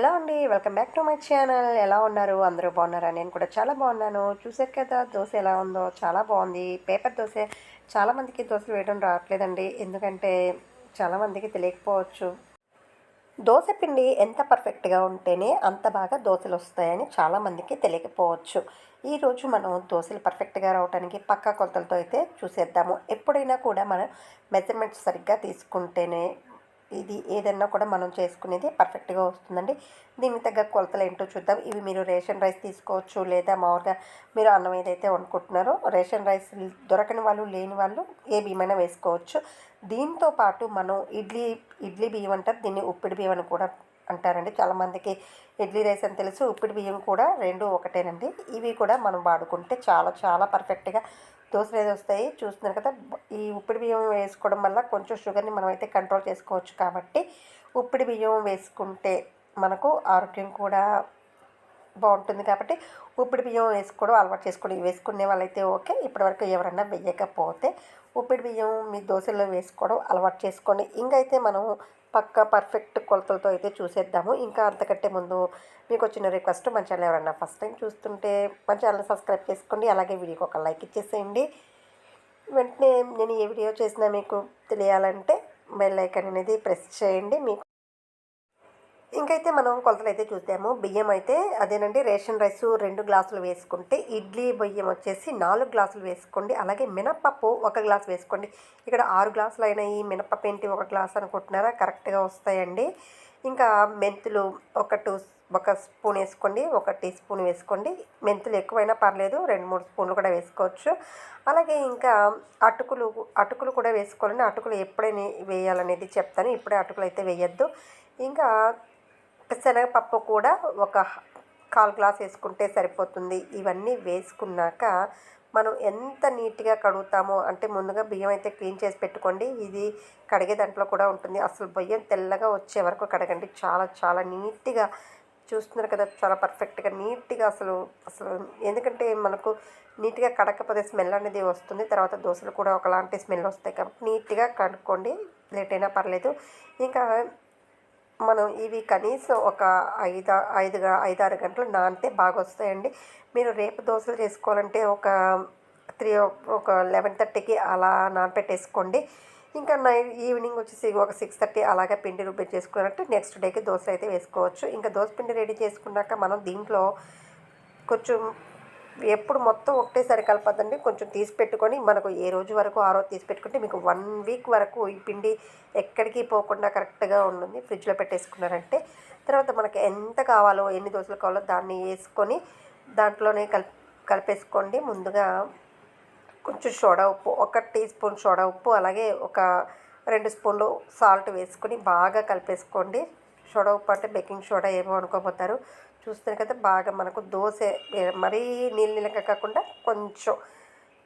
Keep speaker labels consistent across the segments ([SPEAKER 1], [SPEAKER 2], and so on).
[SPEAKER 1] Hello అండి welcome back to my channel. ఎలా ఉన్నారు? అందరూ బాగున్నారా? నేను కూడా చాలా బాగున్నాను. చూసారు కదా దోశ ఎలా ఉందో? చాలా బాగుంది. పేపర్ దోశ చాలామందికి దోశలు వేయడం రావట్లేదండి. ఎందుకంటే చాలామందికి తెలియకపోవచ్చు. దోశ పిండి ఎంత పర్ఫెక్ట్గా ఉంటేనే అంత బాగా దోశలు వస్తాయని చాలామందికి తెలియకపోవచ్చు. ఈరోజు మనం దోశలు పర్ఫెక్ట్గా రావడానికి పక్కా కొలతలతో అయితే చూసేద్దాము. ఎప్పుడైనా కూడా మనం మెజర్మెంట్స్ సరిగ్గా తీసుకుంటేనే ఇది ఏదన్నా కూడా మనం చేసుకునేది పర్ఫెక్ట్గా వస్తుందండి. దీనికి తగ్గ కొలతలు ఏంటో చూద్దాం. ఇవి మీరు రేషన్ రైస్ తీసుకోవచ్చు లేదా మామూలుగా మీరు అన్నం ఏదైతే వండుకుంటున్నారో రేషన్ రైస్ దొరకని వాళ్ళు లేని వాళ్ళు ఏ బియ్యమైనా వేసుకోవచ్చు. దీంతో పాటు మనం ఇడ్లీ ఇడ్లీ బియ్యం అంటారు దీన్ని ఉప్పిడి బియ్యం అని కూడా అంటారండి. చాలామందికి ఇడ్లీ రైస్ అని తెలుసు ఉప్పిడి బియ్యం కూడా రెండు ఒకటేనండి. ఇవి కూడా మనం వాడుకుంటే చాలా చాలా పర్ఫెక్ట్గా దోశలు ఏది వస్తాయి. చూస్తున్నారు కదా ఈ ఉప్పిడి బియ్యం వేసుకోవడం వల్ల కొంచెం షుగర్ని మనం అయితే కంట్రోల్ చేసుకోవచ్చు కాబట్టి ఉప్పిడి బియ్యం వేసుకుంటే మనకు ఆరోగ్యం కూడా బాగుంటుంది కాబట్టి ఉప్పిడి బియ్యం వేసుకోవడం అలవాటు చేసుకోండి. వేసుకునే వాళ్ళైతే ఓకే. ఇప్పటివరకు ఎవరన్నా వేయకపోతే ఉప్పిడి బియ్యం మీ దోశల్లో వేసుకోవడం అలవాటు చేసుకోండి. ఇంకైతే మనం పక్క పర్ఫెక్ట్ కొలతలతో అయితే చూసేద్దాము. ఇంకా అంతకంటే ముందు మీకు వచ్చిన రిక్వెస్ట్ మన ఛానల్ ఎవరన్నా ఫస్ట్ టైం చూస్తుంటే మన ఛానల్ సబ్స్క్రైబ్ చేసుకోండి. అలాగే వీడియోకి ఒక లైక్ ఇచ్చేసేయండి. వెంటనే నేను ఏ వీడియో చేసినా మీకు తెలియాలంటే బెల్ ఐకాన్ అనేది ప్రెస్ చేయండి. మీకు ఇంకైతే మనం కొలతలు అయితే చూద్దాము. బియ్యం అయితే అదేనండి రేషన్ రైస్ రెండు గ్లాసులు వేసుకుంటే ఇడ్లీ బియ్యం వచ్చేసి నాలుగు గ్లాసులు వేసుకోండి. అలాగే మినప్పప్పు ఒక గ్లాస్ వేసుకోండి. ఇక్కడ ఆరు గ్లాసులు అయినాయి మినప్పప్పు ఏంటి ఒక గ్లాస్ అనుకుంటున్నారా కరెక్ట్గా వస్తాయండి. ఇంకా మెంతులు ఒక టూ ఒక స్పూన్ వేసుకోండి ఒక టీ స్పూన్ వేసుకోండి. మెంతులు ఎక్కువైనా పర్లేదు రెండు మూడు స్పూన్లు కూడా వేసుకోవచ్చు. అలాగే ఇంకా అటుకులు అటుకులు కూడా వేసుకోవాలండి. అటుకులు ఎప్పుడైనా వేయాలనేది చెప్తాను. ఇప్పుడే అటుకులు అయితే వేయద్దు. ఇంకా శనగపప్పు కూడా ఒక కాల్ గ్లాస్ వేసుకుంటే సరిపోతుంది. ఇవన్నీ వేసుకున్నాక మనం ఎంత నీట్గా కడుగుతామో అంటే ముందుగా బియ్యం అయితే క్లీన్ చేసి పెట్టుకోండి. ఇది కడిగే దాంట్లో కూడా ఉంటుంది. అసలు బియ్యం తెల్లగా వచ్చే వరకు కడగండి. చాలా చాలా నీట్గా చూస్తున్నారు కదా చాలా పర్ఫెక్ట్గా నీట్గా అసలు అసలు ఎందుకంటే మనకు నీట్గా కడకపోతే స్మెల్ అనేది వస్తుంది. తర్వాత దోశలు కూడా ఒకలాంటి స్మెల్ వస్తాయి. కాబట్టి నీట్గా కడుక్కోండి. లేట్ అయినా పర్లేదు. ఇంకా మనం ఇవి కనీసం ఒక ఐదు ఐదు ఐదారు గంటలు నానితే బాగా వస్తాయండి మీరు రేపు దోశలు చేసుకోవాలంటే ఒక త్రీ ఒక లెవెన్ థర్టీకి అలా నానపెట్టేసుకోండి. ఇంకా నైట్ ఈవినింగ్ వచ్చేసి ఒక సిక్స్ థర్టీ అలాగే పిండి రుబ్బి చేసుకున్నట్టు నెక్స్ట్ డేకి దోశ అయితే వేసుకోవచ్చు. ఇంకా దోశ పిండి రెడీ చేసుకున్నాక మనం దీంట్లో కొంచెం ఎప్పుడు మొత్తం ఒకటేసారి కలపదండి కొంచెం తీసి పెట్టుకొని మనకు ఏ రోజు వరకు ఆ రోజు తీసి పెట్టుకుంటే మీకు వన్ వీక్ వరకు ఈ పిండి ఎక్కడికి పోకుండా కరెక్ట్గా ఉంటుంది. ఫ్రిడ్జ్లో పెట్టేసుకున్నారంటే తర్వాత మనకు ఎంత కావాలో ఎన్ని దోశలు కావాలో దాన్ని వేసుకొని దాంట్లోనే కలిపి కలిపేసుకోండి. ముందుగా కొంచెం సోడా ఉప్పు ఒక టీ స్పూన్ సోడా ఉప్పు అలాగే ఒక రెండు స్పూన్లు సాల్ట్ వేసుకొని బాగా కలిపేసుకోండి. సోడా ఉప్పు అంటే బేకింగ్ సోడా ఏమో అనుకోపోతారు చూస్తే కదా బాగా మనకు దోశ మరీ నీళ్ళు నీళ్ళగా కాకుండా కొంచెం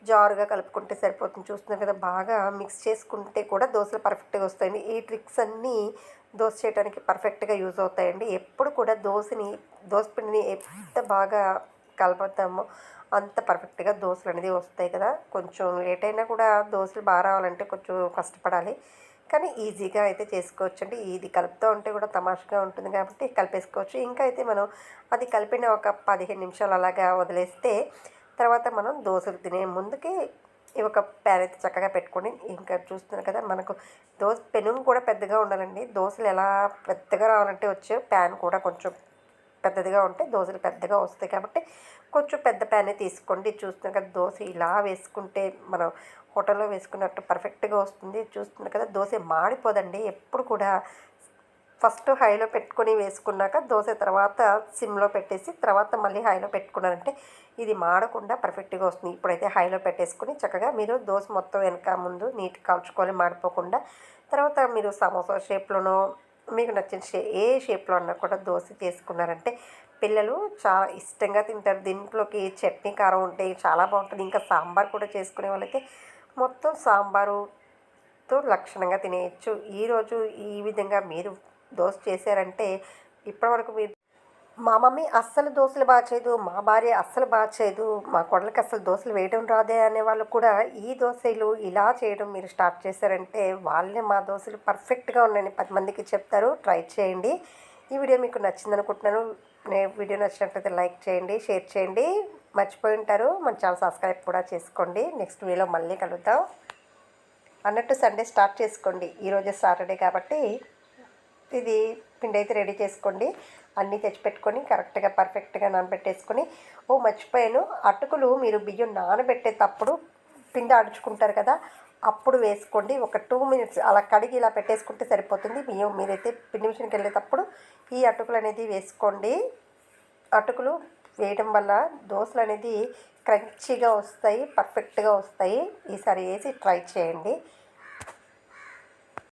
[SPEAKER 1] జారుగా కలుపుకుంటే సరిపోతుంది. చూస్తున్నారు కదా బాగా మిక్స్ చేసుకుంటే కూడా దోశలు పర్ఫెక్ట్గా వస్తాయండి. ఈ ట్రిక్స్ అన్నీ దోశ చేయడానికి పర్ఫెక్ట్గా యూజ్ అవుతాయండి. ఎప్పుడు కూడా దోశని దోశ పిండిని ఎంత బాగా కలుపుతామో అంత పర్ఫెక్ట్గా దోశలు అనేది వస్తాయి కదా. కొంచెం లేట్ అయినా కూడా దోశలు బాగా రావాలంటే కొంచెం కష్టపడాలి. కానీ ఈజీగా అయితే చేసుకోవచ్చు అండి ఇది కలుపుతూ ఉంటే కూడా తమాషగా ఉంటుంది కాబట్టి కలిపేసుకోవచ్చు. ఇంకా అయితే మనం అది కలిపిన ఒక పదిహేను నిమిషాలు అలాగా వదిలేస్తే తర్వాత మనం దోశలు తినే ముందుకి ఒక ప్యాన్ అయితే చక్కగా పెట్టుకొని ఇంకా చూస్తున్నారు కదా మనకు దోశ పెనుగు కూడా పెద్దగా ఉండాలండి. దోశలు ఎలా పెద్దగా రావాలంటే వచ్చే ప్యాన్ కూడా కొంచెం పెద్దదిగా ఉంటే దోశలు పెద్దగా వస్తాయి కాబట్టి కొంచెం పెద్ద ప్యానే తీసుకోండి. చూస్తున్నాం కదా దోశ ఇలా వేసుకుంటే మనం హోటల్లో వేసుకున్నట్టు పర్ఫెక్ట్గా వస్తుంది. చూస్తున్నాం కదా దోశ మాడిపోదండి. ఎప్పుడు కూడా ఫస్ట్ హైలో పెట్టుకొని వేసుకున్నాక దోశ తర్వాత సిమ్లో పెట్టేసి తర్వాత మళ్ళీ హైలో పెట్టుకున్నారంటే ఇది మాడకుండా పర్ఫెక్ట్గా వస్తుంది. ఇప్పుడైతే హైలో పెట్టేసుకుని చక్కగా మీరు దోశ మొత్తం వెనక ముందు నీట్ కాల్చుకొని మాడిపోకుండా. తర్వాత మీరు సమోసా షేప్లోనో మీకు నచ్చిన షే ఏ షేప్లో అన్నా కూడా దోశ చేసుకున్నారంటే పిల్లలు చాలా ఇష్టంగా తింటారు. దీంట్లోకి చట్నీ కారం ఉంటే చాలా బాగుంటుంది. ఇంకా సాంబార్ కూడా చేసుకునే వాళ్ళకి మొత్తం సాంబారుతో లక్షణంగా తినేయచ్చు. ఈరోజు ఈ విధంగా మీరు దోశ చేశారంటే ఇప్పటివరకు మీరు మా మమ్మీ అస్సలు దోశలు బాగా చేయదు మా భార్య అస్సలు బాగా చేయదు మా కొడలకి అస్సలు దోశలు వేయడం రాదే అనే వాళ్ళు కూడా ఈ దోశలు ఇలా చేయడం మీరు స్టార్ట్ చేశారంటే వాళ్ళే మా దోశలు పర్ఫెక్ట్గా ఉన్నాయని పది మందికి చెప్తారు. ట్రై చేయండి. ఈ వీడియో మీకు నచ్చింది అనుకుంటున్నాను. నేను వీడియో నచ్చినట్లయితే లైక్ చేయండి షేర్ చేయండి. మర్చిపోయి ఉంటారు. మన ఛానల్ సబ్స్క్రైబ్ కూడా చేసుకోండి. నెక్స్ట్ వీడియోలో మళ్ళీ కలుద్దాం. అన్నట్టు సండే స్టార్ట్ చేసుకోండి. ఈరోజు సాటర్డే కాబట్టి ఇది పిండి అయితే రెడీ చేసుకోండి. అన్నీ తెచ్చిపెట్టుకొని కరెక్ట్గా పర్ఫెక్ట్గా నానబెట్టేసుకొని ఓ మర్చిపోయాను. అటుకులు మీరు బియ్యం నానబెట్టేటప్పుడు పిండి అడుచుకుంటారు కదా అప్పుడు వేసుకోండి. ఒక టూ మినిట్స్ అలా కడిగి ఇలా పెట్టేసుకుంటే సరిపోతుంది. బియ్యం మీరైతే పిండి మిషన్కి వెళ్ళేటప్పుడు ఈ అటుకులు అనేది వేసుకోండి. అటుకులు వేయడం వల్ల దోశలు అనేది క్రంచీగా వస్తాయి పర్ఫెక్ట్గా వస్తాయి. ఈసారి వేసి ట్రై చేయండి.